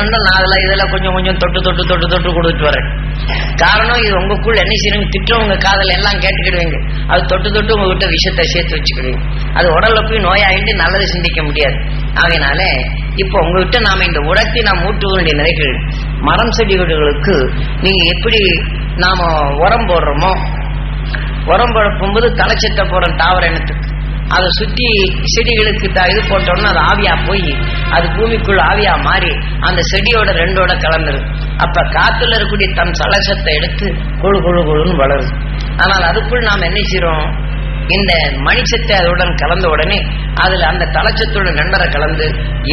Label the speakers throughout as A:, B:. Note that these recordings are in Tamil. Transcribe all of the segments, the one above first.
A: நான் அதுல இதுல கொஞ்சம் கொஞ்சம் தொட்டு தொட்டு தொட்டு தொட்டு கொடுத்துட்டு வரேன். காரணம் இது உங்களுக்குள்ள என்ன செய்யணும் திட்டம் உங்க காதல் எல்லாம் கேட்டுக்கிடுவீங்க. அது தொட்டு தொட்டு உங்ககிட்ட விஷத்தை சேர்த்து வச்சுக்கிடுவீங்க. அது உடல்ல போய் நோயாயிட்டு நல்லது சிந்திக்க முடியாது. ஆகையினால இப்போ உங்ககிட்ட நாம இந்த உரத்தை நாம் ஊட்ட வேண்டிய நிலைகள் மரம் செடி செடிகளுக்கு நீங்க எப்படி நாம உரம் போடுறோமோ உரம் போடும்போது தலைச்சத்தை போடுறோம் தாவர இனத்துக்கு அதை சுற்றி செடிகளுக்கு இது போட்டோம்னா அது ஆவியா போய் அது பூமிக்குள்ள ஆவியா மாறி அந்த செடியோட ரெண்டோட கலந்துரு அப்ப காத்துல இருக்கக்கூடிய தன் சலசத்தை எடுத்து கொழு கொழு கொழுன்னு வளருது. ஆனால் அதுக்குள் நாம் என்ன செய்யறோம் இந்த மணிச்சத்தை அதனுடன் கலந்த உடனே அதுல அந்த தலைச்சத்தோட நண்பரை கலந்து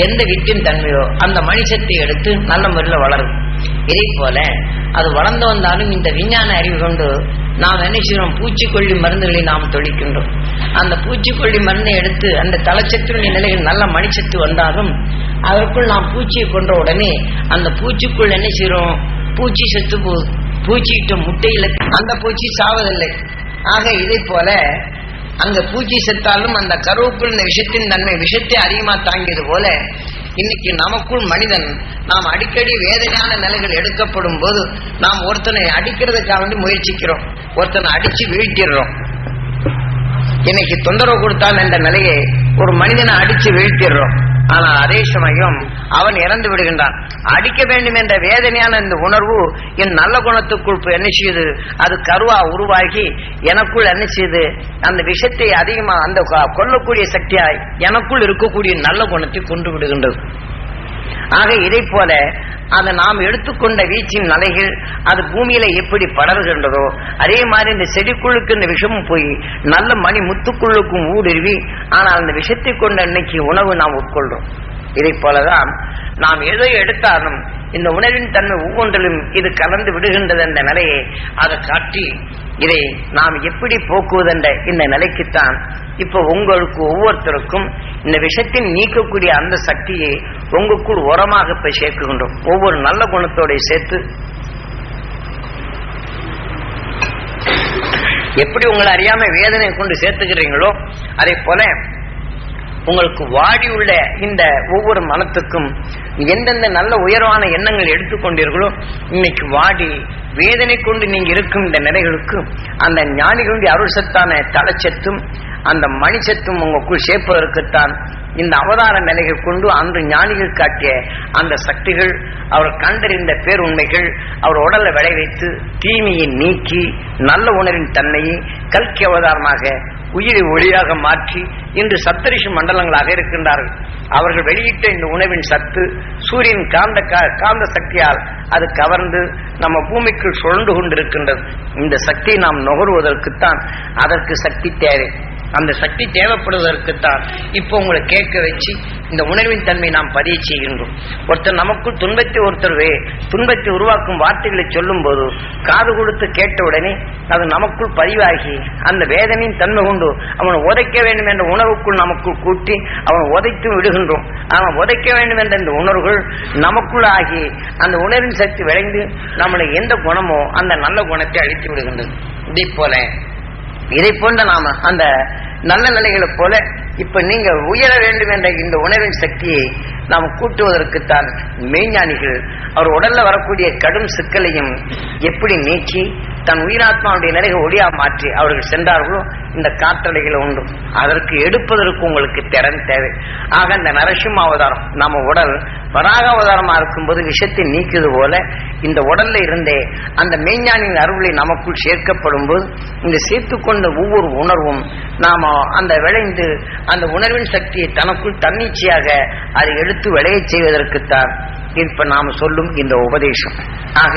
A: எந்த வித்தின் தன்மையோ அந்த மணிச்சத்தை எடுத்து நல்ல முறையில் வளரும் இதே போல அது வளர்ந்து வந்தாலும் இந்த விஞ்ஞான அறிவு கொண்டு நாம் என்ன செய்கிறோம் பூச்சிக்கொல்லி மருந்துகளை நாம் தொழிக்கின்றோம் அந்த பூச்சிக்கொல்லி மண்ணை எடுத்து அந்த தலைச்சத்துடைய நிலையில் நல்ல மணிச்சத்து வந்தாலும் அதற்குள் நாம் பூச்சியை கொன்ற உடனே அந்த பூச்சிக்குள் என்ன செய்யறோம் பூச்சி செத்து போகுது பூச்சியிட்ட முட்டையில அந்த பூச்சி சாவதில்லை. ஆக இதை போல அந்த பூச்சி செத்தாலும் அந்த கருவுக்குள் இந்த விஷத்தின் தன்மை விஷத்தை அதிகமா தாங்கியது போல இன்னைக்கு நமக்குள் மனிதன் நாம் அடிக்கடி வேதனையான நிலைகள் எடுக்கப்படும் போது நாம் ஒருத்தனை அடிக்கிறதுக்காக வேண்டி முயற்சிக்கிறோம். ஒருத்தனை அடிச்சு வீழ்த்திடுறோம். இன்னைக்கு தொந்தரவு கொடுத்தான் என்ற நிலையை ஒரு மனிதனை அடிச்சு வீழ்த்திடுறோம். ஆனால் அதே சமயம் அவன் இறந்து விடுகின்றான். அடிக்க வேண்டும் என்ற வேதனையான இந்த உணர்வு என் நல்ல குணத்துக்குள் என்ன செய்யுது? அது கருவா உருவாகி எனக்குள் என்ன செய்யுது? அந்த விஷத்தை அதிகமா அந்த கொல்லக்கூடிய சக்தியாய் எனக்குள் இருக்கக்கூடிய நல்ல குணத்தை கொண்டு விடுகின்றது. ஆக இதை போல அதை நாம் எடுத்துக்கொண்ட வீச்சின் அலைகள் அது பூமியில எப்படி படர்கின்றதோ அதே மாதிரி இந்த செடிக்குள்ளுக்கு இந்த விஷமும் போய் நல்ல மணி முத்துக்குள்ளுக்கும் ஊடுருவி ஆனால் அந்த விஷத்தை கொண்ட இன்னைக்கு உணவு நாம் உட்கொள்றோம். இதை போலதான் நாம் எதை எடுத்தாலும் இந்த உணவின் தன்மை ஒவ்வொன்றிலும் இது கலந்து விடுகின்றது என்ற நிலையை அதை காட்டி இதை நாம் எப்படி போக்குவதென்ற இந்த நிலைக்குத்தான் இப்போ உங்களுக்கு ஒவ்வொருத்தருக்கும் இந்த விஷத்தின் நீக்கக்கூடிய அந்த சக்தியை உங்களுக்குள் உரமாக இப்ப சேர்க்குகின்றோம். ஒவ்வொரு நல்ல குணத்தோடைய சேர்த்து எப்படி உங்களை அறியாம வேதனை கொண்டு சேர்த்துக்கிறீங்களோ அதே போல உங்களுக்கு வாடி உள்ள இந்த ஒவ்வொரு மனத்துக்கும் எந்தெந்த நல்ல உயர்வான எண்ணங்கள் எடுத்துக்கொண்டீர்களோ இன்னைக்கு வாடி வேதனை கொண்டு நீங்க இருக்கும் இந்த நிலைகளுக்கு அந்த ஞானிகளுடைய அருள் சத்தான தலைச்சத்தும் அந்த மணிச்சத்தும் உங்களுக்குள் சேர்ப்பதற்குத்தான் இந்த அவதார நிலைகள் கொண்டு அன்று ஞானிகள் காட்டிய அந்த சக்திகள் அவர் கண்டறிந்த பேருண்மைகள் அவர் உடலை விளைவித்து தீமையை நீக்கி நல்ல உணர்வின் தன்மையை கல்கி அவதாரமாக உயிரை ஒளியாக மாற்றி இன்று சப்தரிஷி மண்டலங்களாக இருக்கின்றார்கள். அவர்கள் வெளியிட்ட இந்த உணவின் சத்து சூரியன் காந்த கா- காந்த சக்தியால் அது கவர்ந்து நம்ம பூமிக்குள் சுழண்டு கொண்டிருக்கின்றது. இந்த சக்தியை நாம் நுகர்வதற்குத்தான் அதற்கு சக்தி தேவை. அந்த சக்தி தேவைப்படுவதற்குத்தான் இப்போ உங்களை கேட்க வச்சு இந்த உணர்வின் தன்மை நாம் பதிய செய்கின்றோம். ஒருத்தர் நமக்குள் துன்பத்தை ஒருத்தர் துன்பத்தை உருவாக்கும் வார்த்தைகளை சொல்லும் போது காது கொடுத்து கேட்ட உடனே அது நமக்குள் பதிவாகி அந்த வேதனையின் தன்மை கொண்டு அவனை உதைக்க வேண்டும் என்ற உணர்வுக்குள் நமக்குள் கூட்டி அவன் உதைத்து விடுகின்றோம். அவன் உதைக்க வேண்டும் என்ற இந்த உணர்வுகள் நமக்குள் ஆகி அந்த உணர்வின் சக்தி விளைந்து நம்மளை எந்த குணமோ அந்த நல்ல குணத்தை அழித்து விடுகின்றது. இதை போல இதை போன்ற நாம அந்த நல்ல நிலைகளைப் போல இப்ப நீங்க உயர வேண்டும் என்ற இந்த உணர்வின் சக்தியை நாம் கூட்டுவதற்குத்தான் மெய்ஞானிகள் அவர் உடல்ல வரக்கூடிய கடும் சிக்கலையும் எப்படி நீக்கி தன் உயிராத்மாவுடைய நிலைகள் ஒளியா மாற்றி அவர்கள் சென்றார்களோ இந்த காற்றலைகளை உண்டு. அதற்கு எடுப்பதற்கு உங்களுக்கு திறன் தேவை. ஆக இந்த நரசிம்ம அவதாரம் நம்ம உடல் வராக அவதாரமா இருக்கும்போது விஷத்தை நீக்குது போல இந்த உடல்ல இருந்தே அந்த மெய்ஞானின் அருளை நமக்குள் சேர்க்கப்படும் போது இந்த சேர்த்து கொண்ட ஒவ்வொரு உணர்வும் நாம அந்த விளைந்து அந்த உணர்வின் சக்தியை தனக்குள் தன்னிச்சையாக அதை எடுத்து விளைய செய்வதற்குத்தான் இப்ப நாம சொல்லும் இந்த உபதேசம். ஆக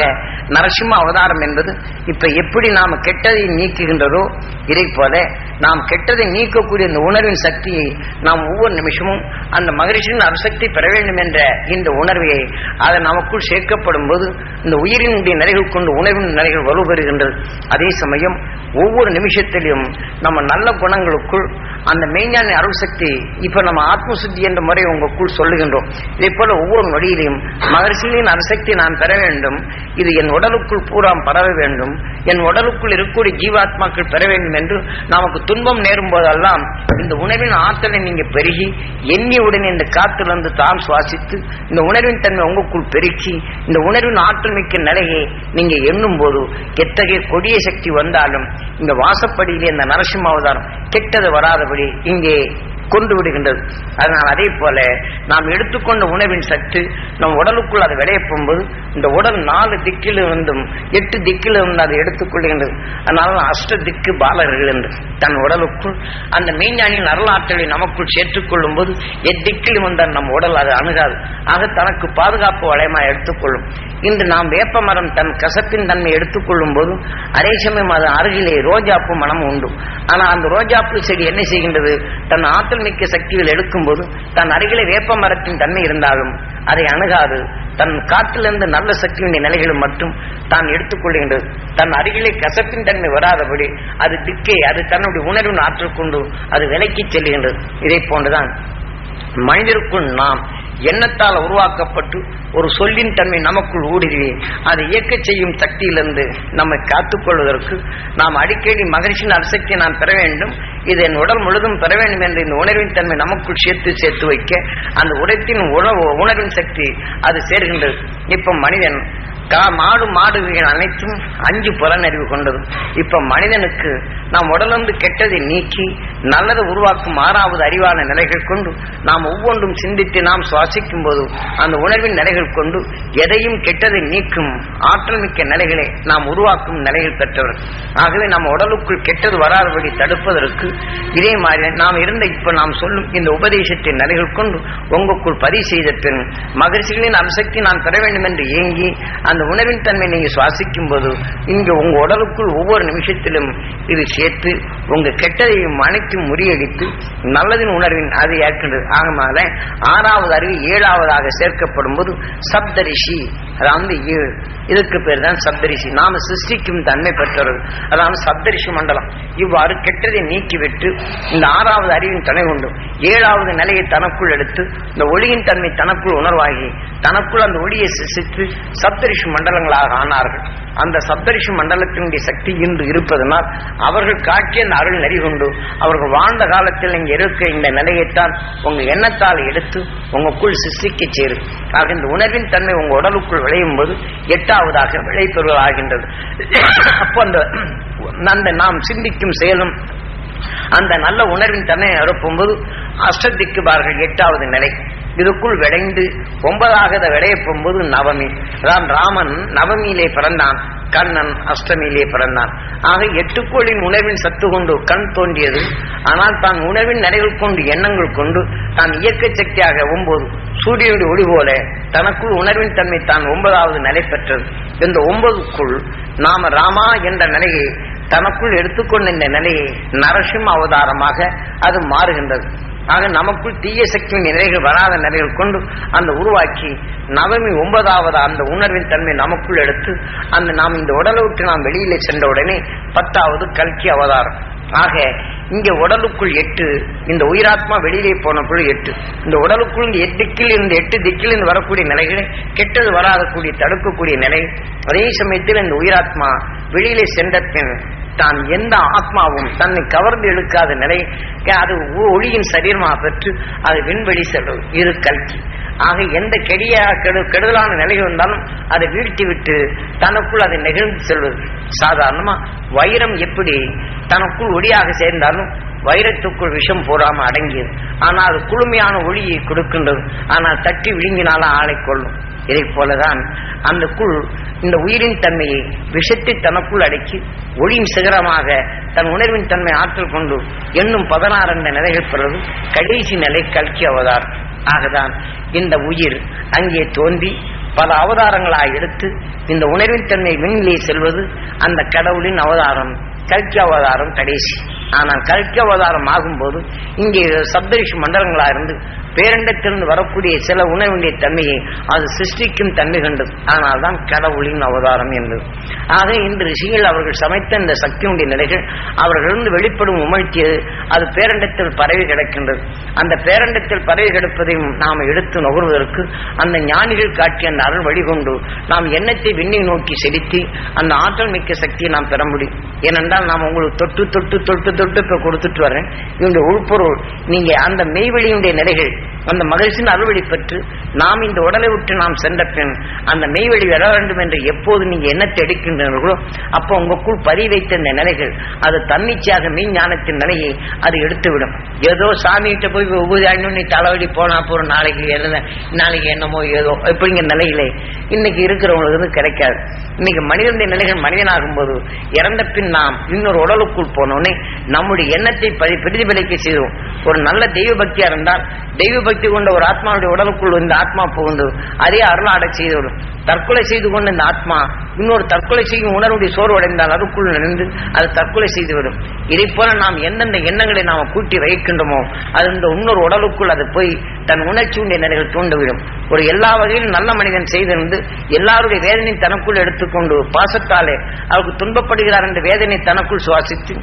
A: நரசிம்ம அவதாரம் என்பது இப்ப எப்படி நாம் கெட்டதை நீக்குகின்றதோ இதை போல நாம் கெட்டதை நீக்கக்கூடிய இந்த உணர்வின் சக்தியை நாம் ஒவ்வொரு நிமிஷமும் அந்த மகிழ்ச்சியின் அருசக்தி பெற வேண்டும் என்ற இந்த உணர்வை அதை நமக்குள் சேர்க்கப்படும் போது இந்த உயிரினுடைய நிலைகள் கொண்டு உணர்வின் நிலைகள் வலுப்பெறுகின்றது அதே சமயம் ஒவ்வொரு நிமிஷத்திலையும் நம்ம நல்ல குணங்களுக்குள் அந்த மெய்ஞான அருள் சக்தி இப்ப நம்ம ஆத்மசுத்தி என்ற முறை உங்களுக்குள் சொல்லுகின்றோம். இதே போல ஒவ்வொரு நொடியிலையும் மகர்ஷியின் அணுசக்தி நான் பெற வேண்டும். இது என் உடலுக்குள் பூராம் பரவ வேண்டும். என் உடலுக்குள் இருக்கக்கூடிய ஜீவாத்மாக்கள் பெற வேண்டும் என்று நமக்கு துன்பம் நேரும் போதெல்லாம் இந்த உணர்வின் ஆற்றலை நீங்க பெருகி எண்ணியுடன் இந்த காத்திலிருந்து தான் சுவாசித்து இந்த உணர்வின் தன்மை உங்களுக்குள் பெருக்கி இந்த உணர்வின் ஆற்றல் மிக்க நிலையை நீங்க எண்ணும் போது எத்தகைய கொடிய சக்தி வந்தாலும் இந்த வாசப்படியிலே இந்த நரசிம்ம அவதாரம் கெட்டது வராதபடி இங்கே கொண்டு விடுகின்றது. அதனால் அதே போல நாம் எடுத்துக்கொண்ட உணவின் சத்து நம் உடலுக்குள் அது விளைய போகும்போது இந்த உடல் நாலு திக்கில் இருந்தும் எட்டு திக்கில் இருந்து அதை எடுத்துக்கொள்கின்றது அதனால அஷ்ட திக்கு பாலர்கள் என்று தன் உடலுக்குள் அந்த மெய்ஞானியின் அருளாற்றலை நமக்குள் சேர்த்துக்கொள்ளும் போது எத்திக்கில் வந்தால் நம் உடல் அது அணுகாது. ஆக தனக்கு பாதுகாப்பு வளையமா எடுத்துக்கொள்ளும் இன்று நாம் வேப்ப மரம் தன் கசப்பின் தன்மை எடுத்துக்கொள்ளும் போது அதே சமயம் அது அருகிலே ரோஜாப்பு மனம் உண்டு. ஆனால் அந்த ரோஜாப்பு செடி என்ன செய்கின்றது? தன் ஆற்றல் ஆற்றல் மிக்க சக்திகள் எடுக்கும்போது தன் அருகிலே வேப்ப மரத்தின் தன்மை இருந்தாலும் அதை அணுகாது. தன் காற்றிலிருந்து நல்ல சக்தியுடைய நிலைகளும் மட்டும் தான் எடுத்துக்கொள்கின்றது. தன் அருகிலே கசப்பின் தன்மை வராதபடி அது திக்கை அது தன்னுடைய உணர்வின் ஆற்றல் கொண்டு அது விலக்கி செல்கின்றது. இதை போன்றுதான் மனிதருக்குள் நாம் எண்ணத்தால் உருவாக்கப்பட்டு ஒரு சொல்லின் தன்மை நமக்குள் ஊடுருவி அதை இயக்க செய்யும் சக்தியிலிருந்து நம்மை காத்துக்கொள்வதற்கு நாம் அடிக்கடி மகிழ்ச்சியின் அரசக்தியை நாம் பெற வேண்டும். இது என் உடல் முழுதும் பெற வேண்டும் என்ற இந்த உணர்வின் தன்மை நமக்குள் சேர்த்து சேர்த்து வைக்க அந்த உடத்தின் உணவு உணர்வின் சக்தி அது சேர்கின்றது. இப்ப மனிதன் கா மாடு மாடுகள் அனைத்தும் அஞ்சு புலனறிவு கொண்டது. இப்ப மனிதனுக்கு நாம் உடலிருந்து கெட்டதை நீக்கி நல்லதை உருவாக்கும் ஆறாவது அறிவான நிலைகள் கொண்டு நாம் ஒவ்வொன்றும் சிந்தித்து நாம் சுவாசிக்கும் போது அந்த உணர்வின் நிலைகள் கொண்டு எதையும் கெட்டதை நீக்கும் ஆற்றல் மிக்க நிலைகளை நாம் உருவாக்கும் நிலைகள் பெற்றவர். ஆகவே நம்ம உடலுக்குள் கெட்டது வராதபடி தடுப்பதற்கு இதே மாதிரி நாம் இருந்த இப்ப நாம் சொல்லும் இந்த உபதேசத்தின் நிலைகள் கொண்டு உங்களுக்குள் பதிவு செய்த பின் மகிழ்ச்சிகளின் அம்சக்தி நான் பெற வேண்டும் என்று ஏங்கி அந்த உணர்வின் தன்மை நீங்க சுவாசிக்கும் போது இங்கு உங்க உடலுக்குள் ஒவ்வொரு நிமிஷத்திலும் இது சேர்த்து உங்க கெட்டதையும் அனைத்தும் முறியடித்து நல்லதின் உணர்வின் அது ஏற்கின்றது. ஆகமாக ஆறாவது அறிவு ஏழாவதாக சேர்க்கப்படும் போது சப்தரிஷி அதாவது ஏழு. இதுக்கு பேர் தான் சப்தரிஷி. நாம சிருஷ்டிக்கும் தன்மை பெற்றவர்கள் அதாவது சப்தரிஷி மண்டலம். இவ்வாறு கெட்டதை நீக்கிவிட்டு இந்த ஆறாவது அறிவின் துணை கொண்டு ஏழாவது நிலையை தனக்குள் எடுத்து இந்த ஒளியின் தன்மை தனக்குள் உணர்வாகி தனக்குள் அந்த ஒளியை சிசித்து சப்தரிஷி மண்டலங்களாக ஆனார்கள். அந்த சப்தரிஷி மண்டலத்தினுடைய சக்தி இன்று இருப்பதனால் அவர்கள் காட்டிய அந்த அருள் நெறி கொண்டு அவர்கள் வாழ்ந்த காலத்தில் இங்கே இருக்க இந்த நிலையைத்தான் உங்க எண்ணத்தால் எடுத்து உங்களுக்குள் சிசிக்க சேரும் ஆக இந்த உணர்வின் தன்மை உங்க உடலுக்குள் விளையும் போது எட்டாவதாக விளைப்பொருள் ஆகின்றது. அப்போ அந்த அந்த நாம் சிந்திக்கும் செயலும் அந்த நல்ல உணர்வின் தன்மையை அறுப்பும்போது அஷ்டதிக்குபார்கள் எட்டாவது நிலை. இதுக்குள் விளைந்து ஒன்பதாக விளைய போகும்போது நவமி. அதான் ராமன் நவமியிலே பிறந்தான். கண்ணன் அஷ்டமியிலே பிறந்தான். ஆக எட்டுக்கோளின் உணர்வின் சத்து கொண்டு கண் தோன்றியது. ஆனால் தான் உணவின் நிறைகள் கொண்டு எண்ணங்கள் கொண்டு தான் இயக்க சக்தியாக ஒன்பது சூரியனுடைய ஒளி போல தனக்குள் உணர்வின் தன்மை தான் ஒன்பதாவது நிலை பெற்றது. இந்த ஒன்பதுக்குள் நாம ராமா என்ற நிலையை தனக்குள் எடுத்துக்கொண்ட இந்த நிலையை நரசிம்ம அவதாரமாக அது மாறுகின்றது. ஆக நமக்குள் தீய சக்தியின் நிலைகள் வராத நிலைகள் கொண்டு அந்த உருவாக்கி நவமி ஒன்பதாவது அந்த உணர்வின் தன்மை நமக்குள் எடுத்து அந்த நாம் இந்த உடலை விட்டு நாம் வெளியிலே சென்ற உடனே பத்தாவது கல்கி அவதாரம். ஆக இங்க உடலுக்குள் எட்டு இந்த உயிராத்மா வெளியிலே போன பொழுது எட்டு. இந்த உடலுக்குள் இந்த எட்டு திக்கில் இருந்து எட்டு திக்கில் இருந்து வரக்கூடிய நிலைகளை கெட்டது வராதக்கூடிய தடுக்கக்கூடிய நிலை. அதே சமயத்தில் இந்த உயிராத்மா வெளியிலே சென்ற பின் தான் எந்த ஆத்மாவும் தன்னை கவர்ந்து இழுக்காத நிலை அது ஒளியின் சரீரமாக பெற்று அது விண்வெளி செல்லும் இரு கல்கி. ஆக எந்த கெடிய கெடு கெடுதலான நிலை வந்தாலும் அதை வீழ்த்தி விட்டு தனக்குள் அதை நெகிழ்ந்து செல்வது. சாதாரணமா வைரம் எப்படி தனக்குள் ஒளியாக சேர்ந்தாலும் வைரத்துக்குள் விஷம் போடாம அடங்கியது. ஆனால் அது குளுமையான ஒளியை கொடுக்கின்றது. ஆனால் தட்டி விழுங்கினாலும் ஆளை கொள்ளும் இதை போலதான் அந்த குள் இந்த உயிரின் தன்மையை விஷத்தை தனக்குள் அடக்கி ஒளியின் சிகரமாக தன் உணர்வின் தன்மை ஆற்றல் கொண்டு என்னும் பதினாறு என்ற நிலைகள் பிறகு கடைசி நிலை கல்கி அவதார் ஆகதான் இந்த உயிர் அங்கே தோன்றி பல அவதாரங்களாக எடுத்து இந்த உணர்வின் தன்மை விண்ணிலே செல்வது அந்த கடவுளின் அவதாரம் கல்கி அவதாரம் கடைசி. ஆனால் கல்கி அவதாரம் ஆகும்போது இங்கே சப்தரிஷி மண்டலங்களா இருந்து பேரண்டத்திலிருந்து வரக்கூடிய சில உணவுடைய தன்மையை அது சிருஷ்டிக்கும் தன்மை கண்டது. ஆனால் தான் கடவுளின் அவதாரம் என்பது. ஆக இந்த ரிஷிகள் அவர்கள் சமைத்த இந்த சக்தியுடைய நிலைகள் அவர்களிருந்து வெளிப்படும் உமிழ்த்தியது அது பேரண்டத்தில் பரவி கிடக்கின்றது. அந்த பேரண்டத்தில் பரவி கிடப்பதையும் நாம் எடுத்து நுகர்வதற்கு அந்த ஞானிகள் காட்டிய அந்த அருள் வழிகொண்டு நாம் எண்ணத்தை விண்ணை நோக்கி செலுத்தி அந்த ஆற்றல் மிக்க சக்தியை நாம் பெற முடியும். ஏனென்றால் நாம் உங்களுக்கு தொட்டு தொட்டு தொட்டு தொட்டு இப்ப கொடுத்துட்டு வரேன் இவங்க உள்பொருள் நீங்க அந்த மெய்வெளியுடைய நிலைகள் அந்த மகிழ்ச்சியின் அறுவழி பெற்று நாம் இந்த உடலை விட்டு நாம் சென்ற பின் அந்த மெய்வெளி வர வேண்டும் என்று எப்போது நீங்க என்ன எடுக்கின்றீர்களோ அப்போ உங்களுக்குள் பதிவு வைத்த இந்த நிலைகள் அது தன்னிச்சையாக மெய் ஞானத்தின் நிலையை அது எடுத்துவிடும். ஏதோ சாமிகிட்ட போய் உபதாரணி நீ தலைவலி போனா போறோம் நாளைக்கு என்ன நாளைக்கு என்னமோ ஏதோ இப்படிங்கிற நிலையிலே இன்னைக்கு இருக்கிறவங்களுக்கு வந்து கிடைக்காது. இன்னைக்கு மனிதனுடைய நிலைகள் மனிதனாகும் போது இறந்த பின் நாம் இன்னொரு உடலுக்குள் போனோடனே நம்முடைய எண்ணத்தை பிரதிபலிக்க செய்வோம் ஒரு நல்ல தெய்வ பக்தியா இருந்தால் தெய்வ பக்தி கொண்ட ஒரு ஆத்மாவுடைய உடலுக்குள் இந்த ஆத்மா புகுந்து அதே அருளாட செய்துவிடும் தற்கொலை செய்து கொண்ட இந்த ஆத்மா இன்னொரு தற்கொலை செய்யும் உணர்வுடைய சோர்வடைந்தால் அதுக்குள் நினைந்து அது தற்கொலை செய்துவிடும் இதை போல நாம் எந்தெந்த எண்ணங்களை நாம் கூட்டி வைக்கின்றோமோ அது இந்த இன்னொரு உடலுக்குள் அது போய் தன் உணர்ச்சியுடைய நிலைகள் தூண்டிவிடும் ஒரு எல்லா வகையிலும் நல்ல மனிதன் செய்திருந்து எல்லாருடைய வேதனை தனக்குள் எடுத்துக்கொண்டு பாசத்தாலே அவருக்கு துன்பப்படுகிறார் என்ற வேதனை தனக்குள் சுவாசித்து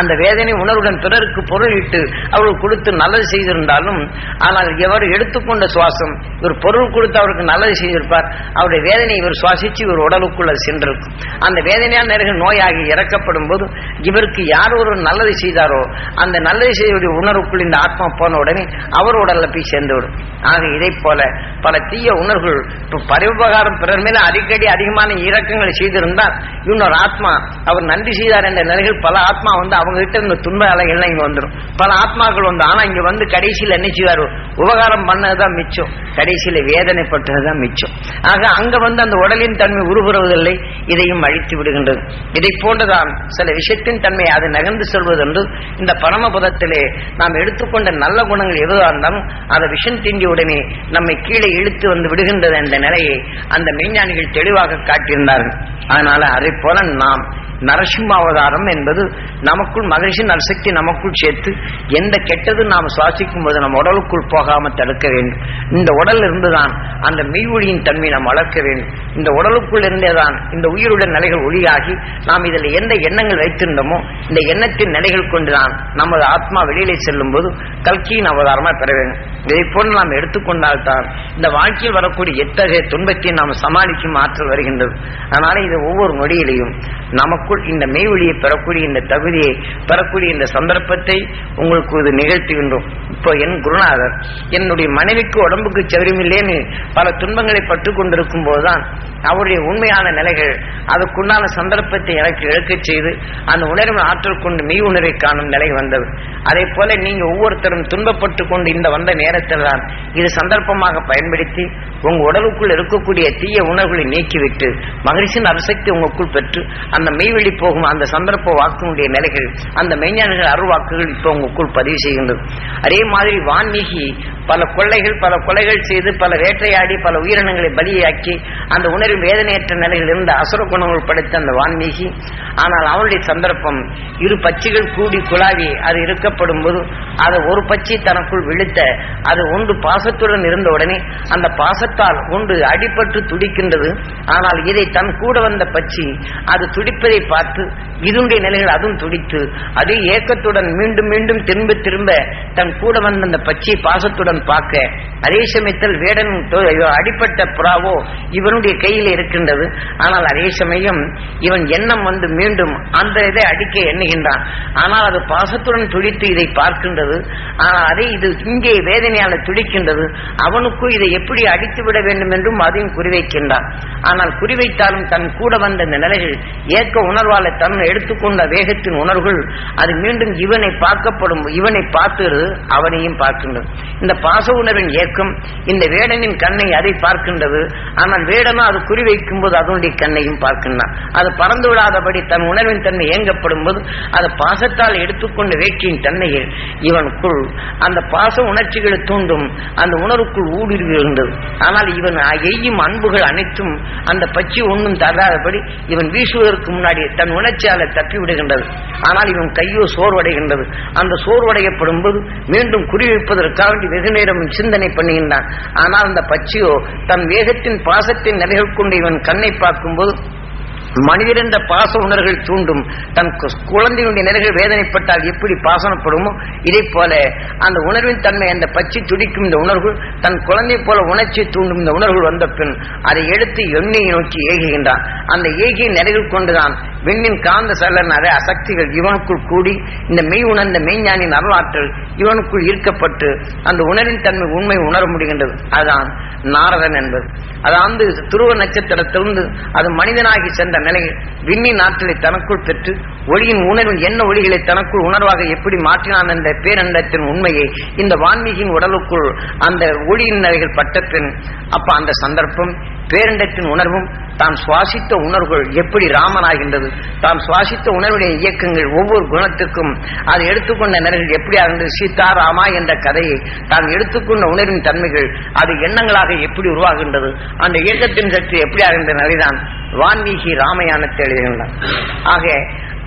A: அந்த வேதனை உணர்வுடன் பிறருக்கு பொருளிட்டு அவர்கள் கொடுத்து நல்லது செய்திருந்தாலும் ஆனால் எவர் எடுத்துக்கொண்ட சுவாசம் இவர் பொருள் கொடுத்து அவருக்கு நல்லது செய்திருப்பார். அவருடைய வேதனை இவர் சுவாசித்து இவர் உடலுக்குள்ள சென்றிருக்கும். அந்த வேதனையால் நேர்கள் நோயாகி இறக்கப்படும் போது இவருக்கு யார் ஒரு நல்லது செய்தாரோ அந்த நல்லது செய்தவருடைய உணர்வுக்குள் இந்த ஆத்மா போன உடனே அவர் உடல்ல போய் சேர்ந்துவிடும். ஆக இதை போல பல தீய உணர்வுகள் இப்போ பரிவுபகாரம் பிறர் மேல அடிக்கடி அதிகமான இரக்கங்களை செய்திருந்தால் இன்னொரு ஆத்மா அவர் நன்றி செய்தார் என்ற நிலைகள் பல ஆத்மா வந்து அவங்க கிட்ட இருந்த துன்ப அலைகள்லாம் இங்க வந்துடும் பல ஆத்மாக்கள் வந்து ஆனா இங்க வந்து கடைசியில் என்ன செய்வார்? உபகாரம் பண்ணதுதான் மிச்சம். கடைசியில வேதனைப்பட்டதுதான் மிச்சம். ஆக அங்க வந்து அந்த உடலின் தன்மை உருகுறவதில்லை இதையும் அழித்து விடுகின்றது. இதை போன்றுதான் சில விஷயத்தின் தன்மை அது நகர்ந்து செல்வதென்று இந்த பரமபதத்திலே நாம் எடுத்துக்கொண்ட நல்ல குணங்கள் எதுவாக இருந்தாலும் அதை விஷம் தீண்டிய உடனே நம்மை கீழே இழுத்து வந்து விடுகின்றது என்ற நிலையை அந்த மெய்ஞானிகள் தெளிவாக காட்டியிருந்தார்கள். அதனால அதை போல நாம் நரசிம்ம அவதாரம் என்பது நமக்கு நமக்குள் மகிழ்ச்சி நல்சக்தி நமக்குள் சேர்த்து எந்த கெட்டது நாம் சுவாசிக்கும் போது நம் உடலுக்குள் போகாமல் தடுக்க வேண்டும். இந்த உடல் இருந்துதான் அந்த மெய் ஒளியின் தன்மை நாம் வளர்க்க வேண்டும். இந்த உடலுக்குள் இருந்தேதான் இந்த உயிருடன் நிலைகள் ஒளியாகி நாம் இதில் எந்த எண்ணங்கள் வைத்திருந்தோமோ இந்த எண்ணத்தின் நிலைகள் கொண்டுதான் நமது ஆத்மா வெளியிலே செல்லும் போது கல்கியின் அவதாரமாக பெற வேண்டும். இதை போன்று நாம் எடுத்துக்கொண்டால்தான் இந்த வாழ்க்கையில் வரக்கூடிய எத்தகைய துன்பத்தையும் நாம் சமாளிக்கும் ஆற்றல் வருகின்றது. அதனால இது ஒவ்வொரு நொடியிலையும் நமக்குள் இந்த மெய்வழியை பெறக்கூடிய இந்த தகுதியை பெறக்கூடிய இந்த சந்தர்ப்பத்தை உங்களுக்கு இது நிகழ்த்துகின்றோம். இப்போ என் குருநாதர் என்னுடைய மனைவிக்கு உடம்புக்கு சௌரியமில்லைன்னு பல துன்பங்களை பட்டு கொண்டிருக்கும் போதுதான் அவருடைய உண்மையான நிலைகள் அதுக்குண்டான சந்தர்ப்பத்தை எனக்கு இழக்கச் செய்து அந்த உணர்வு ஆற்றல் கொண்டு மெய் உணர்வை காணும் நிலை வந்தது. அதே போல நீங்க ஒவ்வொருத்தரும் துன்பப்பட்டு கொண்டு இந்த வந்த நேரத்தில் தான் இது சந்தர்ப்பமாக பயன்படுத்தி உங்க உடலுக்குள் இருக்கக்கூடிய தீய உணர்வுகளை நீக்கிவிட்டு மகிழ்ச்சியின் அரசக்தி உங்களுக்குள் பெற்று அந்த மெய்வெளி போகும் அந்த சந்தர்ப்ப வாக்கினுடைய நிலைகள் அந்த மெய்ஞானிகள் அருள்வாக்குகள் இப்போ உங்களுக்குள் பதிவு செய்கின்றது. அதே மாதிரி வான்மீகி பல கொள்ளைகள் பல கொலைகள் செய்து பல வேட்டையாடி பல உயிரினங்களை பலியாக்கி அந்த உணர்வு வேதனையற்ற நிலையில் இருந்த அசுர குணங்கள் படைத்த அந்த வான்மீகி ஆனால் அவனுடைய சந்தர்ப்பம் இரு பச்சைகள் கூடி குழாவி அது இருக்கப்படும் போது அதை ஒரு பச்சை தனக்குள் விழுத்த அது ஒன்று பாசத்துடன் இருந்த உடனே அந்த பாசத்தால் ஒன்று அடிபட்டு துடிக்கின்றது. ஆனால் இதை தன் கூட வந்த பச்சி அது துடிப்பதை பார்த்து இதனுடைய நிலைகள் அதுவும் துடித்து அதே ஏக்கத்துடன் மீண்டும் மீண்டும் திரும்ப திரும்ப தன் கூட வந்த அந்த பச்சை பாசத்துடன் பார்க்க அதே சமயத்தில் வேடன் அடிப்பட்ட புறாவோ இவனுடைய கையில் இருக்கின்றது. ஆனால் அதே சமயம் இவன் எண்ணம் வந்து மீண்டும் அந்த இதை அடிக்க எண்ணுகின்றான். ஆனால் அது பாசத்துடன் துடித்து இதை பார்க்கின்றது. ஆனால் அதை இது இங்கே வேதனையால துடிக்கின்றது. அவனுக்கும் இதை எப்படி அடித்து அழித்து விட வேண்டும் என்றும் அதையும் குறிவைக்கின்றான். ஆனால் குறிவைத்தாலும் தன் கூட வந்த இந்த நிலைகள் ஏக்க உணர்வால தன் எடுத்துக்கொண்ட வேகத்தின் உணர்வுகள் அது மீண்டும் இவனை பார்க்கப்படும் இவனை பார்த்து அவனையும் பார்க்கின்றது. இந்த பாச உணர்வின் ஏக்கம் இந்த வேடனின் கண்ணை அதை பார்க்கின்றது. ஆனால் வேடனும் அது குறிவைக்கும் போது அதனுடைய கண்ணையும் பார்க்கின்றான். அது பறந்து விடாதபடி தன் உணர்வின் தன்மை ஏங்கப்படும் போது அது பாசத்தால் எடுத்துக்கொண்ட வேட்கையின் தன்மையில் இவனுக்குள் அந்த பாச உணர்ச்சிகளை தூண்டும் அந்த உணர்வுக்குள் ஊடுருவி இருந்தது ஆனால் இவன் எய்யும் அன்புகள் அனைத்தும் அந்த பச்சி ஒன்றும் தராதபடி இவன் வீசுவதற்கு முன்னாடி தன் உணர்ச்சியால தப்பி விடுகின்றது ஆனால் இவன் கையோ சோர்வடைகின்றது. அந்த சோர்வடையப்படும் போது மீண்டும் குறிவைப்பதற்காக வெகு நேரம் சிந்தனை பண்ணுகின்றான். ஆனால் அந்த பச்சியோ தன் வேகத்தின் பாசத்தின் நிலைகள் கொண்டு இவன் கண்ணை பார்க்கும்போது மனிதர் என்ற பாச உணர்கள் தூண்டும் தன் குழந்தையினுடைய குழந்தையுடைய நிலைகள் வேதனைப்பட்டால் எப்படி பாசனப்படுமோ இதை போல அந்த உணர்வின் தன்மை அந்த பச்சை துடிக்கும் இந்த உணர்வு தன் குழந்தை போல உணர்ச்சி தூண்டும் இந்த உணர்வுகள் வந்த பின் அதை எடுத்து எண்ணெயை நோக்கி ஏகுகின்றான். அந்த ஏகிய நிலைகள் கொண்டுதான் விண்ணின் காந்த சலன் அதே அசக்திகள் இவனுக்குள் கூடி இந்த மெய் உணர்ந்த மெய்ஞானின் அருளாற்றல் இவனுக்குள் ஈர்க்கப்பட்டு அந்த உணரின் தன்மை உண்மை உணர முடிகின்றது. அதுதான் நாரதன் என்பது. அதாவது துருவ நட்சத்திரத்திலிருந்து அது மனிதனாகி சென்ற நிலையில் விண்ணின் ஆற்றலை தனக்குள் பெற்று ஒளியின் உணர்வின் என்ன ஒளிகளை தனக்குள் உணர்வாக எப்படி மாற்றினான் என்ற பேரண்டத்தின் உண்மையை இந்த வான்மீகியின் உடலுக்குள் அந்த ஒளியின் நிலைகள் பட்ட பின் அப்ப அந்த சந்தர்ப்பம் பேரண்டத்தின் உணர்வும் தான் சுவாசித்த உணர்வுகள் எப்படி ராமனாகின்றது தாம் சுவாசித்த உணர்வுடைய இயக்கங்கள் ஒவ்வொரு குணத்துக்கும் அதை எடுத்துக்கொண்ட நிலைகள் எப்படி ஆகின்றது சீதா ராமா என்ற கதையை தான் எடுத்துக்கொண்ட உணர்வின் தன்மைகள் அது எண்ணங்களாக எப்படி உருவாகின்றது அந்த இயக்கத்தின் சக்தி எப்படி ஆகின்ற நிலைதான் வான்மீகி ராமயானத்தை எழுதுகின்றான் ஆக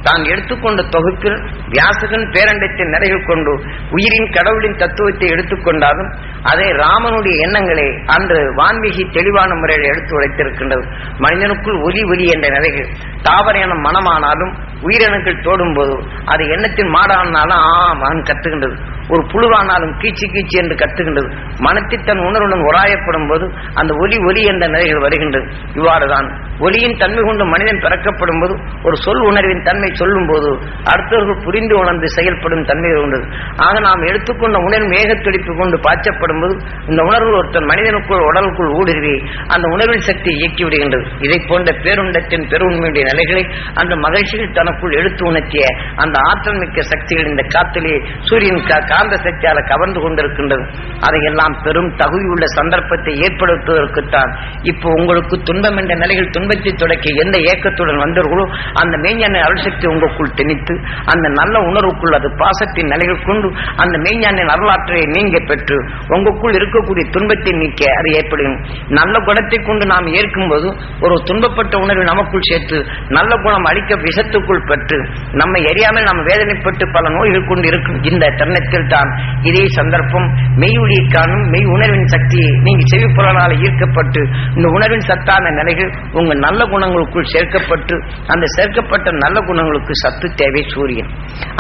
A: தான் எடுத்துக்கொண்ட தொகுப்பில் வியாசகன் பேரண்டத்தை நிறைவு கொண்டு உயிரின் கடவுளின் தத்துவத்தை எடுத்துக்கொண்டாலும் அதை ராமனுடைய எண்ணங்களை அன்று வான்மீகி தெளிவான முறையில் எடுத்து உழைத்திருக்கின்றது மனிதனுக்குள் ஒலி ஒலி என்ற நிலைகள் தாவர மனமானாலும் உயிரினங்கள் தோடும் போது அது எண்ணத்தின் மாடானாலும் ஆ மகன் கத்துகின்றது. ஒரு புழுவானாலும் கீச்சு கீச்சு என்று கத்துகின்றது. மனத்தில் தன் உணர்வுடன் உராயப்படும் போது அந்த ஒலி ஒலி என்ற நிலைகள் வருகின்றது. இவ்வாறுதான் ஒலியின் தன்மை கொண்டு மனிதன் பிறக்கப்படும் போது ஒரு சொல் உணர்வின் தன்மை சொல்லும் போது அடுத்தவர்கள் புரிந்து உணர்ந்து செயல்படும் தன்மை உண்டு ஆக நாம் எடுத்துக்கொண்ட உணர்வு மேகத்துடிப்பு கொண்டு பாய்ச்சப்படும் போது இந்த உணர்வு ஒருத்தன் மனிதனுக்குள் உடலுக்குள் ஊடுருவி அந்த உணர்வின் சக்தியை இயக்கி விடுகின்றது. இதை போன்ற பேருண்டத்தின் பெருண்மையுடைய நிலைகளை அந்த மகிழ்ச்சிகள் தனக்குள் எடுத்து உணர்த்திய அந்த ஆற்றல் மிக்க சக்திகள் இந்த காத்திலே சூரியன் கா- காந்த சக்தியால கவர்ந்து கொண்டிருக்கின்றது. அதையெல்லாம் பெரும் தகுதியுள்ள சந்தர்ப்பத்தை ஏற்படுத்துவதற்குத்தான் இப்போ உங்களுக்கு துன்பம் என்ற நிலையில் துன்பத்தை தொடக்கி எந்த ஏக்கத்துடன் வந்தவர்களோ அந்த மெய்ஞான அருள்சக்தி உங்களுக்குள் திணித்து அந்த நல்ல உணர்வுக்குள் அது பாசத்தின் நிலைகள் கொண்டு அந்த மெய்ஞானின் வரலாற்றை நீங்க பெற்று உங்களுக்குள் இருக்கக்கூடிய துன்பத்தை நீக்க அது ஏற்படும். நல்ல குணத்தை கொண்டு நாம் ஏற்கும் போது ஒரு துன்பப்பட்ட உணர்வு நமக்குள் சேர்த்து நல்ல குணம் அளிக்க விஷத்துக்குள் பெற்று நம்மை எரியாமல் நாம் வேதனைப்பட்டு பல நோய்கள் கொண்டு இருக்கும் இந்த தருணத்தில் விட்டான். இதே சந்தர்ப்பம் மெய் காணும் மெய் உணர்வின் சக்தியை நீங்க செவிப்புலனால ஈர்க்கப்பட்டு இந்த உணர்வின் சத்தான நிலைகள் உங்க நல்ல குணங்களுக்குள் சேர்க்கப்பட்டு அந்த சேர்க்கப்பட்ட நல்ல குணங்களுக்கு சத்து தேவை சூரியன்.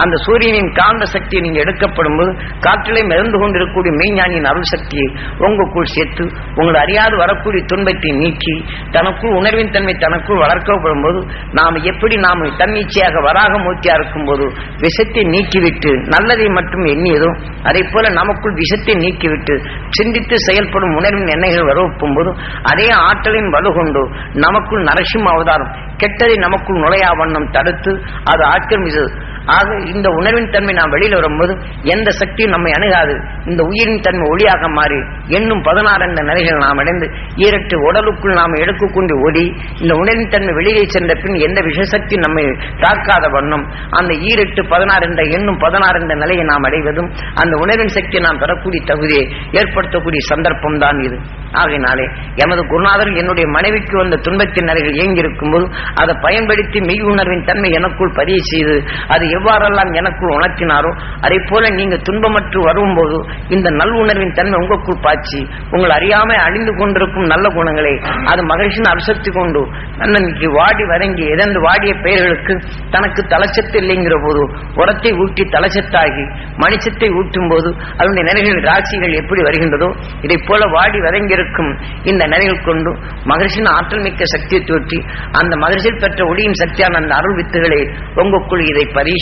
A: அந்த சூரியனின் காந்த சக்தியை நீங்க எடுக்கப்படும் போது காற்றிலே மிதந்து கொண்டிருக்கக்கூடிய மெய்ஞானியின் அருள் சக்தியை உங்களுக்குள் சேர்த்து உங்களை அறியாது வரக்கூடிய துன்பத்தை நீக்கி தனக்குள் உணர்வின் தன்மை தனக்குள் வளர்க்கப்படும் போது நாம் எப்படி நாம் தன்னிச்சையாக வராக மூர்த்தியா இருக்கும்போது விஷத்தை நீக்கிவிட்டு நல்லதை மட்டும் எண்ணி எண்ணியதோ அதை போல நமக்குள் விஷத்தை நீக்கிவிட்டு சிந்தித்து செயல்படும் உணர்வின் எண்ணெய்கள் வரவப்பும் போது அதே ஆற்றலின் வலு கொண்டு நமக்குள் நரசிம்ம அவதாரம் கெட்டதை நமக்குள் நுழையா வண்ணம் தடுத்து அது ஆக்கிரமித்து ஆக இந்த உணர்வின் தன்மை நாம் வெளியில் வரும்போது எந்த சக்தியும் நம்மை அணுகாது. இந்த உயிரின் தன்மை ஒளியாக மாறி என்னும் பதினாறு என்ற நிலைகள் நாம் அடைந்து ஈரட்டு உடலுக்குள் நாம் எடுக்கக்கூடிய ஒளி இந்த உணர்வின் தன்மை வெளியே சென்ற பின் எந்த விஷசக்தியும் நம்மை தாக்காத வண்ணம் அந்த ஈரட்டு பதினாறு என்ற எண்ணும் பதினாறு என்ற நிலையை நாம் அடைவதும் அந்த உணர்வின் சக்தியை நாம் பெறக்கூடிய தகுதியை ஏற்படுத்தக்கூடிய சந்தர்ப்பம் தான் இது. ஆகையினாலே எமது குருநாதர் என்னுடைய மனைவிக்கு வந்த துன்பத்தின் நிலைகள் இயங்கியிருக்கும் போது அதை பயன்படுத்தி மெய் உணர்வின் தன்மை எனக்குள் பதிவு செய்து அது எவ்வாறெல்லாம் எனக்குள் உணர்த்தினாரோ அதை போல நீங்க துன்பமற்று வரும்போது இந்த நல் உணர்வின் தன்மை உங்களுக்குள் பாய்ச்சி உங்கள் அறியாமல் அழிந்து கொண்டிருக்கும் நல்ல குணங்களை அது மகிழ்ச்சியின் அரிசத்து கொண்டு அன்னைக்கு வாடி வரங்கி எதந்து வாடிய பெயர்களுக்கு தனக்கு தலைச்சத்து இல்லைங்கிற போது உரத்தை ஊட்டி தலைச்சத்தாகி மணிச்சத்தை ஊட்டும் போது அதனுடைய நிலைகள் ராசிகள் எப்படி வருகின்றதோ இதை போல வாடி வதங்கியிருக்கும் இந்த நிலைகள் கொண்டு மகிழ்ச்சியின் ஆற்றல் மிக்க சக்தியை தோற்றி அந்த மகிழ்ச்சியில் பெற்ற ஒளியின் சக்தியான அந்த அருள் வித்துகளை உங்களுக்குள் இதை பதிவு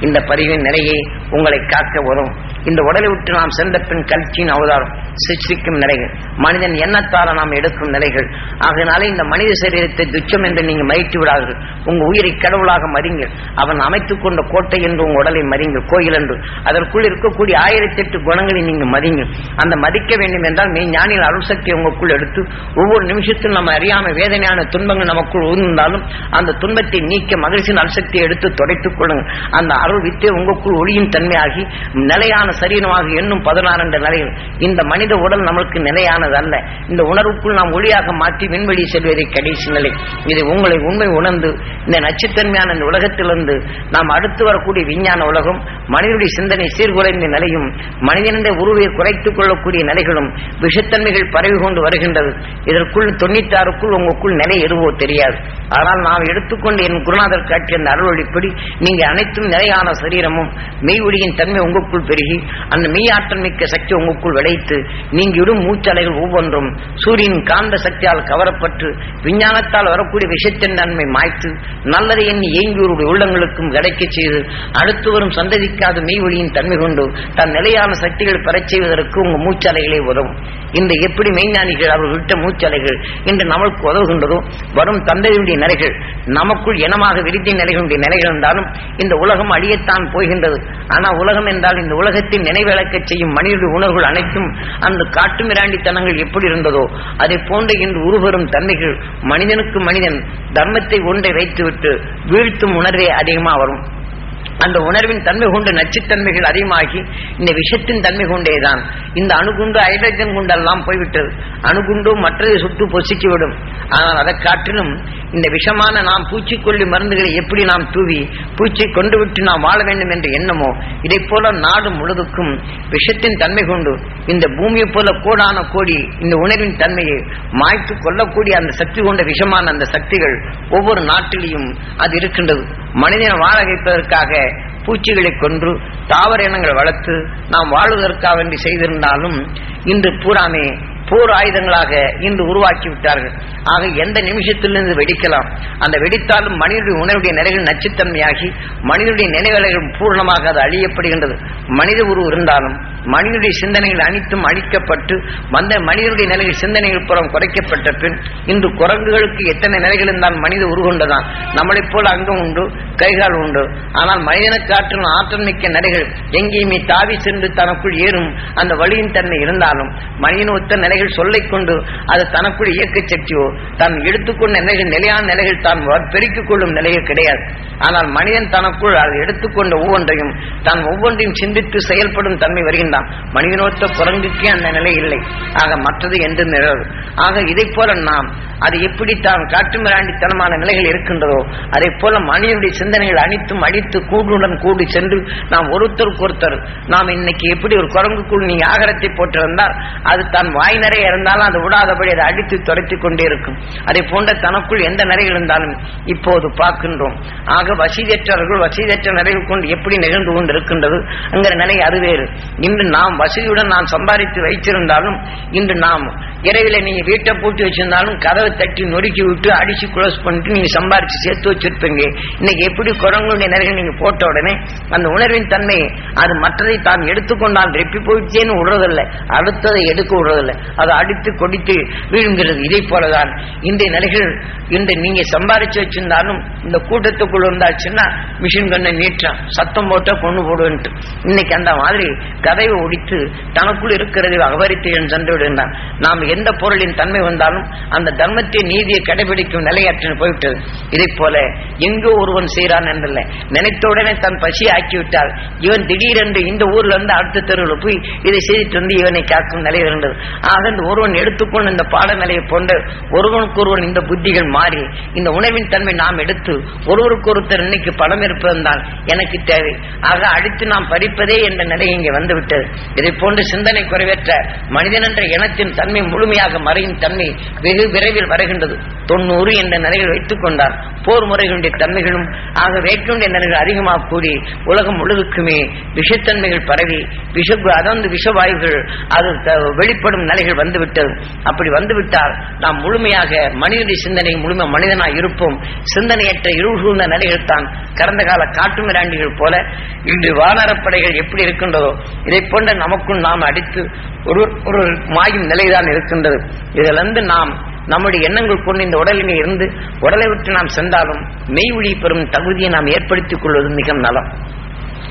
A: இந்த பதிவின் நிலையை உங்களை காக்க வரும். இந்த உடலை விட்டு நாம் சென்ற பின் கல்ச்சியின் அவதாரம். சிருஷ்டிக்கும் நிலைகள். மனிதன் எண்ணத்தால நாம் எடுக்கும் நிலைகள். ஆகையினாலே இந்த மனித சரீரத்தை துச்சம் என்று நீங்க மயிட்டு விடாதீர்கள். உங்க உயிரை கடவுளாக மறிங்கள். அவன் அமைத்துக் கொண்ட கோட்டை என்று உங்க உடலை மறிங்கள். கோயில் என்று. அதற்குள் இருக்கக்கூடிய ஆயிரத்தி எட்டு குணங்களை நீங்க மதிங்கள். அந்த மதிக்க வேண்டும் என்றால் மெய் ஞானிகள் அருள்சக்தி உங்களுக்குள் எடுத்து ஒவ்வொரு நிமிஷத்தும் நம்ம அறியாம வேதனையான துன்பங்கள் நமக்குள் உயிருந்தாலும் அந்த துன்பத்தை நீக்க மகிழ்ச்சியின் அருள்சக்தியை எடுத்து துடைத்துக் கொள்ளுங்கள். அந்த அருள் வித்தே உங்களுக்குள் ஒளியின் தன்மையாகி நிலையான சரீரமாக எண்ணும் பதினாறு என்ற நிலையில் இந்த மனித உடல் நம்மளுக்கு நிலையானது அல்ல இந்த உணர்வுக்குள் நாம் ஒளியாக மாற்றி விண்வெளி செல்வதை கடைசி நிலை இதை உங்களை உண்மை உணர்ந்து இந்த நச்சுத்தன்மையான இந்த உலகத்திலிருந்து நாம் அடுத்து வரக்கூடிய விஞ்ஞான உலகம் மனிதனுடைய சிந்தனை சீர்குலைந்த நிலையும் மனிதனுடைய உருவை குறைத்துக் கொள்ளக்கூடிய நிலைகளும் விஷத்தன்மைகள் பரவி கொண்டு வருகின்றது. இதற்குள் தொண்ணூத்தாறுக்குள் உங்களுக்குள் நிலை எதுவோ தெரியாது. ஆனால் நாம் எடுத்துக்கொண்டு என் குருநாதர் காட்டிய அந்த அருள்வழிப்படி நீங்க அனைத்தும் நிலையான சரீரமும் மெய் ஒளியின் தன்மை உங்களுக்குள் பெருகி அந்த மெய் ஆற்றல் மிக்க சக்தி உங்களுக்குள் விளைத்து நீங்க மூச்சலைகள் ஒவ்வொன்றும். சூரியன் காந்த சக்தியால் கவரப்பட்டு விஞ்ஞானத்தால் வரக்கூடிய விஷத்தின் நன்மை மாய்த்து நல்லதை எண்ணி ஏங்கியோருடைய உள்ளங்களுக்கும் கிடைக்கச் செய்து அடுத்து வரும் சந்ததிக்காத மெய்வொழியின் தன்மை கொண்டு தன் நிலையான சக்திகள் பெறச் செய்வதற்கு உங்கள் மூச்சலைகளே உதவும். இந்த எப்படி மெய்ஞானிகள் அவர்கள் விட்ட மூச்சலைகள் இன்று நமக்கு உதவுகின்றதோ வரும் தந்தையுடைய நிலைகள் நமக்குள் இனமாக விருத்தி நிலைகளுடைய நிலைகள் இருந்தாலும் இந்த உலகம் அழியத்தான் போகின்றது. ஆனால் உலகம் என்றால் இந்த உலகத்தின் நினைவிழக்கச் செய்யும் மனிதனுடைய உணர்வுகள் அனைத்தும் அந்த காட்டு மிராண்டித்தனங்கள் எப்படி இருந்ததோ அதை போன்ற இன்று உருவரும் தன்மைகள் மனிதனுக்கு மனிதன் தர்மத்தை ஒன்றை வைத்துவிட்டு வீழ்த்தும் உணர்வே அதிகமாக வரும். அந்த உணர்வின் தன்மை கொண்டு நச்சுத்தன்மைகள் அதிகமாகி இந்த விஷத்தின் தன்மை கொண்டேதான். இந்த அணுகுண்டு ஹைட்ரஜன் குண்டெல்லாம் போய்விட்டது. அணுகுண்டு மற்றதை சுட்டு பொசுக்கிவிடும். ஆனால் அதை காட்டிலும் இந்த விஷமான நாம் பூச்சிக்கொல்லி மருந்துகளை எப்படி நாம் தூவி பூச்சி கொண்டு விட்டு நாம் வாழ வேண்டும் என்ற எண்ணமோ இதை போல நாடு முழுதுக்கும் விஷத்தின் தன்மை கொண்டு இந்த பூமியை போல கோடான கோடி இந்த உணர்வின் தன்மையை மாய்த்து கொள்ளக்கூடிய அந்த சக்தி கொண்ட விஷமான அந்த சக்திகள் ஒவ்வொரு நாட்டிலையும் அது இருக்கின்றது. மனிதனை வாழ வைப்பதற்காக பூச்சிகளை கொன்று தாவர இனங்களை வளர்த்து நாம் வாழ்வதற்காக வேண்டி செய்திருந்தாலும் இன்று பூராமே போர் ஆயுதங்களாக இன்று உருவாக்கி விட்டார்கள். ஆக எந்த நிமிஷத்திலிருந்து வெடிக்கலாம்? அந்த வெடித்தாலும் மனிதனுடைய உணர்வுடைய நிலைகள் நச்சுத்தன்மையாகி மனிதனுடைய நினைவலைகள் பூர்ணமாக அது அழியப்படுகின்றது. மனித உருவம் இருந்தாலும் மனிதனுடைய சிந்தனைகள் அனைத்தும் அழிக்கப்பட்டு வந்த மனிதனுடைய நிலைகள் சிந்தனைகள் புறம் குறைக்கப்பட்ட பின் இன்று குரங்குகளுக்கு எத்தனை நிலைகள் இருந்தால் மனித உருகொண்டதான் நம்மளைப் போல் அங்கம் உண்டு கைகால் உண்டு. ஆனால் மனிதனுக்கு ஆற்றும் ஆற்றல் மிக்க நிலைகள் எங்கேயுமே தாவி சென்று தனக்குள் ஏறும் அந்த வழியின் தன்மை இருந்தாலும் மனிதன் ஒத்த நிலைகள் சொல்லிக் கொண்டு அது தனக்குள் இயக்க சக்தியோ தான் எடுத்துக்கொண்ட நிலைகள் நிலையான நிலைகள் தான் பெருக்கிக் கொள்ளும் நிலைகள் கிடையாது. ஆனால் மனிதன் தனக்குள் அதை எடுத்துக்கொண்ட ஒவ்வொன்றையும் தான் ஒவ்வொன்றையும் சிந்தித்து செயல்படும் தன்மை வருகின்றான். மனிதனோத்த குரங்குக்கே அந்த நிலை இல்லை. ஆக மற்றது என்று நிழல் ஆக இதை போல நாம் அது எப்படி தான் காட்டுமிராண்டித்தனமான நிலைகள் இருக்கின்றதோ அதை போல மனிதனுடைய சிந்தனைகள் அனைத்தும் அடித்து கூடுடன் கூடி சென்று நாம் ஒருத்தருக்கு ஒருத்தர் நாம் இன்னைக்கு எப்படி ஒரு குரங்குக்குள் நீ ஆகரத்தை போட்டிருந்தால் அது தான் வாய் நிறைய இருந்தாலும் அது விடாதபடி அதை அடித்து துரைத்துக் கொண்டே இருக்கும். அதை போன்ற தனக்குள் எந்த நிறை இருந்தாலும் இப்போது பார்க்கின்றோம். ஆக வசதியற்றவர்கள் வசதியற்ற நிறைவு கொண்டு எப்படி நிகழ்ந்து கொண்டு இருக்கின்றது என்கிற நிலை அது வேறு. இன்று நாம் வசதியுடன் நாம் சம்பாதித்து வைத்திருந்தாலும் இன்று நாம் இரவில நீங்க வீட்டை பூட்டி வச்சிருந்தாலும் கதவை தட்டி நொறுக்கி விட்டு அடிச்சு க்ளோஸ் பண்ணிட்டு நீங்க சம்பாரிச்சு சேர்த்து வச்சிருப்பீங்க. இன்னைக்கு எப்படி குரங்களுடைய நிறைகள் நீங்க போட்ட உடனே அந்த உணர்வின் தன்மை அது மற்றதை தான் எடுத்துக்கொண்டால் ரெப்பி போயிட்டேன்னு விடுறதில்லை. அடுத்ததை எடுக்க விடுறதில்லை. அதை அடித்து கொடித்து வீழுங்கிறது இதை போலதான். இன்றைய நிலைகள் இன்று நீங்க சம்பாரிச்சு வச்சிருந்தாலும் இந்த கூட்டத்துக்குள்ள இருந்தாச்சுன்னா மிஷின் கண்ணை நீட்டான் சத்தம் போட்டா கொண்டு போடுவேன்ட்டு. இன்னைக்கு அந்த மாதிரி கதையை ஒடித்து தனக்குள் இருக்கிறதை அகவரித்து என் சென்று விடுகின்றான். நாம் எந்த பொருளின் தன்மை வந்தாலும் அந்த தர்மத்தை நீதியை கடைபிடிக்கும் நிலையற்று போய்விட்டது. இதை போல எங்கோ ஒருவன் செய்கிறான் என்றல்ல. நினைத்தவுடனே தன் பசியை ஆக்கிவிட்டால். இவன் திடீரென்று இந்த ஊர்ல இருந்து அடுத்த தெருவில் போய் இதை செய்துட்டு வந்து இவனை காக்கும் நிலை இருந்தது. ஆக இந்த ஒருவன் எடுத்துக்கொண்டு இந்த பாடநிலையை போன்ற ஒருவனுக்கு ஒருவன் இந்த புத்திகள் மாறி இந்த உணவின் தன்மை நாம் எடுத்து ஒருவருக்கு ஒருத்தர் இன்னைக்கு பணம் இருப்பதுதான் எனக்கு தேவை. ஆக அடித்து நாம் பறிப்பதே என்ற நிலை இங்கே வந்துவிட்டது. இதை போன்று சிந்தனை குறைவற்ற மனிதன் என்ற இனத்தின் தன்மை முழு முழுமையாக மறையும் தன்மை வெகு விரைவில் வருகின்றது. தொண்ணூறு என்ற நிலையில் வைத்துக் கொண்டார் போர் முறைகளுடைய தன்மைகளும் ஆக வேற்றுடைய நிலைகள் அதிகமாக கூடி உலகம் முழுதுக்குமே விஷத்தன்மைகள் பரவி விஷ அதாவது விஷவாயுகள் அது வெளிப்படும் நிலைகள் வந்துவிட்டது. அப்படி வந்துவிட்டால் நாம் முழுமையாக மனிதனுடைய சிந்தனை முழுமை மனிதனாக இருப்போம். சிந்தனையற்ற இருள் நிலைகள் தான் கடந்த கால காட்டுமிராண்டிகள் போல இன்று வானரப்படைகள் எப்படி இருக்கின்றதோ இதை போன்ற நமக்கும் நாம் அடித்து ஒரு ஒரு மாயும் நிலைதான் இருக்கும் இருக்கின்றது. இதிலிருந்து நாம் நம்முடைய எண்ணங்கள் கொண்டு இந்த உடலிலே இருந்து உடலை விட்டு நாம் சென்றாலும் மெய் ஒளி பெறும் தகுதியை நாம் ஏற்படுத்திக் கொள்வது மிக நலம்.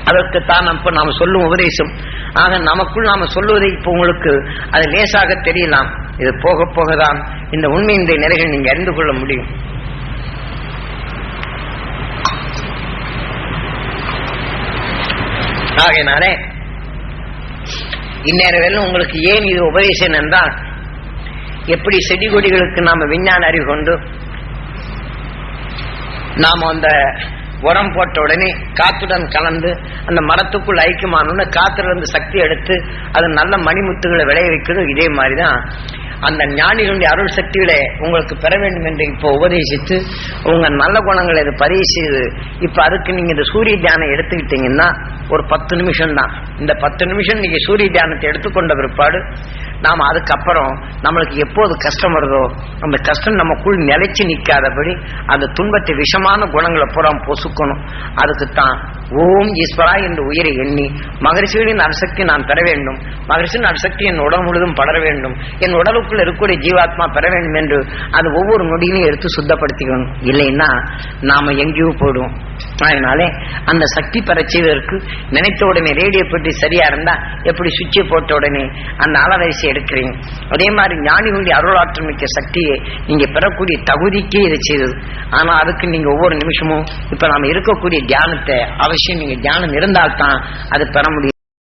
A: அதற்குத்தான் இப்ப நாம் சொல்லும் உபதேசம். ஆக நமக்குள் நாம சொல்லுவதை இப்போ உங்களுக்கு அது லேசாக தெரியலாம். இது போக போகதான் இந்த உண்மை இந்த நிலைகள் நீங்க அறிந்து கொள்ள முடியும். ஆகையினாலே இந்நேரம் உங்களுக்கு ஏன் இது உபதேசம் என்றால் எப்படி செடி கொடிகளுக்கு நாம விஞ்ஞான அறிவு கொண்டு நாம அந்த உரம் போட்ட உடனே காத்துடன் கலந்து அந்த மரத்துக்குள் ஐக்கியமானோன்னு காத்துல இருந்து சக்தி எடுத்து அது நல்ல மணிமுத்துகளை விளைய வைக்கிறது. இதே மாதிரிதான் அந்த ஞானிகளுடைய அருள் சக்திகளை உங்களுக்கு பெற வேண்டும் என்று இப்போ உபதேசித்து உங்க நல்ல குணங்களை இதை பதிவு செய்து இப்ப அதுக்கு நீங்க இந்த சூரிய தியானம் எடுத்துக்கிட்டீங்கன்னா ஒரு பத்து நிமிஷம் தான் இந்த பத்து நிமிஷம் நீங்க சூரிய தியானத்தை எடுத்துக்கொண்ட பிற்பாடு நாம் அதுக்கப்புறம் நம்மளுக்கு எப்போது கஷ்டம் வருதோ அந்த கஷ்டம் நமக்குள் நிலைச்சு நிற்காதபடி அந்த துன்பத்தை விஷமான குணங்களை பூரா பொசுக்கணும். அதுக்குத்தான் ஓம் ஈஸ்வரா என்று உயிரை எண்ணி மகரிஷிகளின் அரசக்தி நான் பெற வேண்டும். மகரிஷின் அரசக்தி என் உடல் முழுதும் படர வேண்டும். என் நமக்குள்ள இருக்கக்கூடிய ஜீவாத்மா பெற வேண்டும் என்று அது ஒவ்வொரு நொடியிலையும் எடுத்து சுத்தப்படுத்திக்கணும். இல்லைன்னா நாம எங்கேயோ போயிடுவோம். அதனாலே அந்த சக்தி பெற செய்வதற்கு நினைத்த உடனே ரேடியோ பெட்டி சரியா இருந்தா எப்படி சுவிட்சை போட்ட உடனே அந்த அலவரிசை எடுக்கிறீங்க. அதே மாதிரி ஞானிகளுடைய அருளாற்றல் மிக்க சக்தியை நீங்க பெறக்கூடிய தகுதிக்கே இதை செய்தது. ஆனா அதுக்கு நீங்க ஒவ்வொரு நிமிஷமும் இப்ப நாம இருக்கக்கூடிய தியானத்தை அவசியம். நீங்க தியானம் இருந்தால்தான் அது பெற முடியும்.